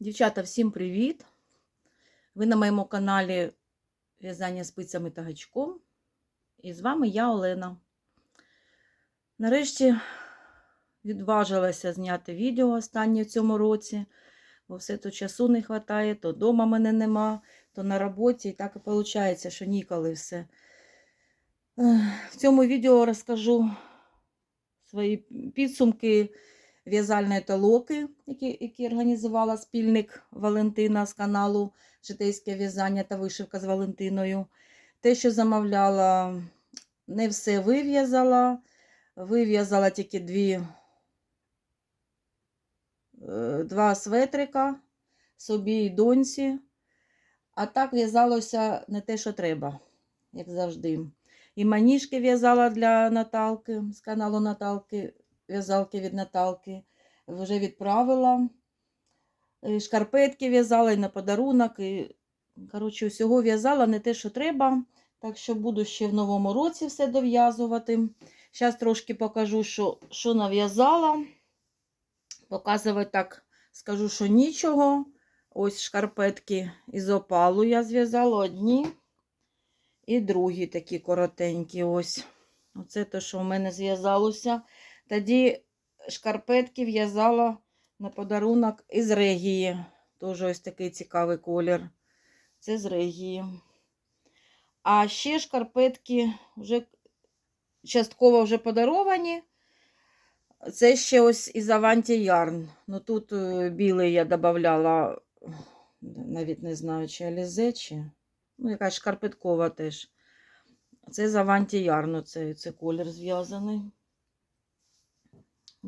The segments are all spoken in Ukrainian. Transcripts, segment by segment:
Дівчата, всім привіт! Ви на моєму каналі В'язання спицями та гачком. І з вами я, Олена. Нарешті відважилася зняти відео останнє в цьому році, бо все то часу не вистачає, то вдома мене нема, то на роботі. І так і виходить, що ніколи все. В цьому відео розкажу свої підсумки в'язальної толоки, які, які організувала спільник Валентина з каналу Житейське в'язання та вишивка з Валентиною. Те, що замовляла, не все вив'язала. Вив'язала тільки дві, е, два светрика собі і доньці. А так в'язалося не те, що треба, як завжди. І маніжки в'язала для Наталки з каналу Наталки, в'язалки від Наталки. Вже відправила. Шкарпетки в'язала і на подарунок. І, коротше, всього в'язала не те, що треба. Так що буду ще в новому році все дов'язувати. Зараз трошки покажу, що, що нав'язала. Показувати так, скажу, що нічого. Ось шкарпетки із опалу я зв'язала одні. І другі такі коротенькі. Ось. Оце те, що в мене зв'язалося. Тоді шкарпетки в'язала на подарунок із регії. Теж ось такий цікавий колір. Це з регії. А ще шкарпетки вже частково вже подаровані. Це ще ось із Avanti Yarn. Ну тут е, білий я додавала, навіть не знаю, чи Alize, чи. Ну, якась шкарпеткова теж. Це з Avanti Yarn, це, це колір зв'язаний.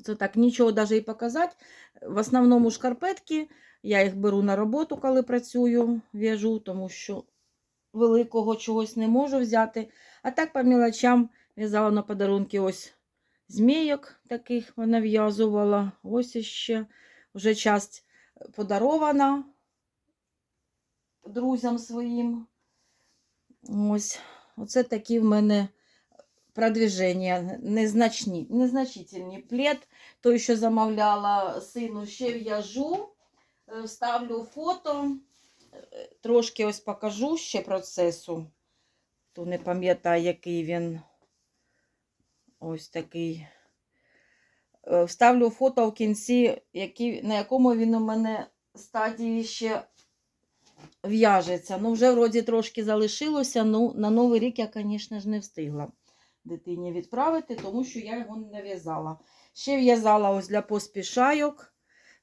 Це так, нічого навіть і показати. В основному шкарпетки. Я їх беру на роботу, коли працюю, в'яжу, тому що великого чогось не можу взяти. А так по мілочам в'язала на подарунки ось змійок таких вона в'язувала. Ось іще. Вже часть подарована друзям своїм. Ось. Оце такі в мене продвіження, незначні, незначительні. Плед, той, що замовляла сину, ще в'яжу, Е, вставлю фото, трошки ось покажу ще процесу. То не пам'ятаю, який він ось такий. Е, Вставлю фото в кінці, який, на якому він у мене стадії ще в'яжеться. Ну, вже вроді трошки залишилося. Ну, на Новий рік я, звісно ж, не встигла дитині відправити, тому що я його не нав'язала. Ще в'язала ось для поспішайок.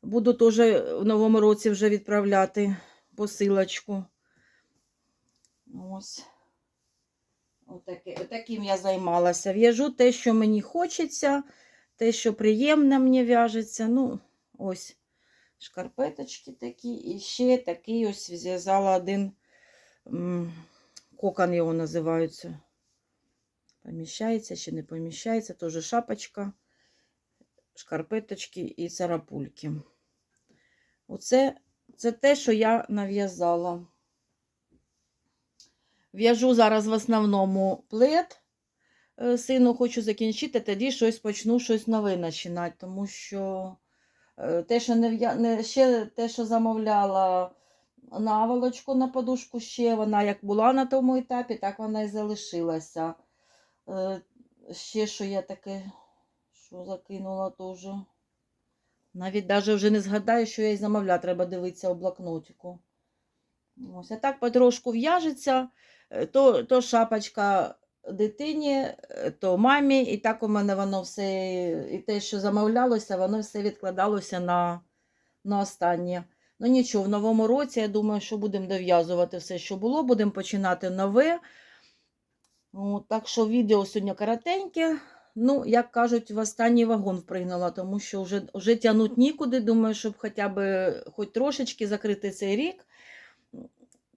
Буду теж в новому році вже відправляти посилочку. Ось. Отаке, таким я займалася. В'яжу те, що мені хочеться, те, що приємно мені в'яжеться. Ну, ось шкарпеточки такі. І ще такий ось зв'язала один кокон його називається. Поміщається чи не поміщається, теж шапочка, шкарпеточки і царапульки. Оце це те, що я нав'язала. В'яжу зараз в основному плед. Е, Сину хочу закінчити, тоді щось почну щось нове починати, тому що е, те, що не, ще те, що замовляла наволочку на подушку, ще вона як була на тому етапі, так вона і залишилася. Е, Ще що я таке, що закинула теж. Навіть навіть вже не згадаю, що я й замовляла, треба дивитися у блокнотику. Ось, а так потрошку в'яжеться, Е, то, то шапочка дитині, е, то мамі, і так у мене воно все, і те, що замовлялося, воно все відкладалося на, на останнє. Ну нічого, в новому році, я думаю, що будемо дов'язувати все, що було, будемо починати нове. Так що відео сьогодні коротеньке. Ну, як кажуть, в останній вагон впригнула, тому що вже, вже тягнуть нікуди. Думаю, щоб хоча б хоч трошечки закрити цей рік.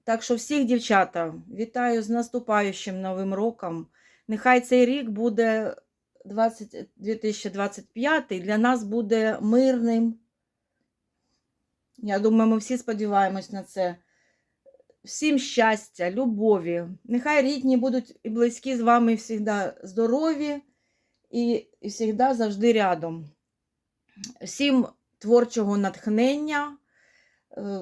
Так що всіх дівчата вітаю з наступаючим новим роком. Нехай цей рік буде 20, 2025 для нас буде мирним. Я думаю, ми всі сподіваємось на це. Всім щастя, любові. Нехай рідні будуть і близькі з вами завжди здорові і, завжди завжди рядом. Всім творчого натхнення, Е,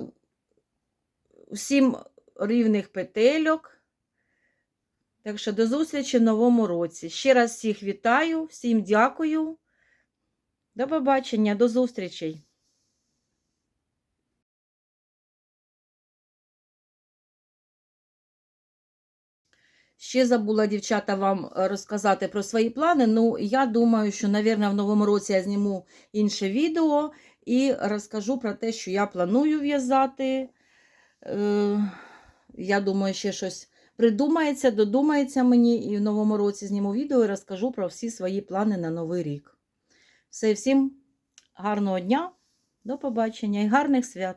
Всім рівних петельок. Так що до зустрічі в новому році. Ще раз всіх вітаю, всім дякую. До побачення, до зустрічей. Ще забула, дівчата, вам е, розказати про свої плани. Ну, я думаю, що, мабуть, в новому році я зніму інше відео і розкажу про те, що я планую в'язати. Е, я думаю, ще щось придумається, додумається мені, і в новому році зніму відео і розкажу про всі свої плани на новий рік. Все, всім гарного дня, до побачення і гарних свят!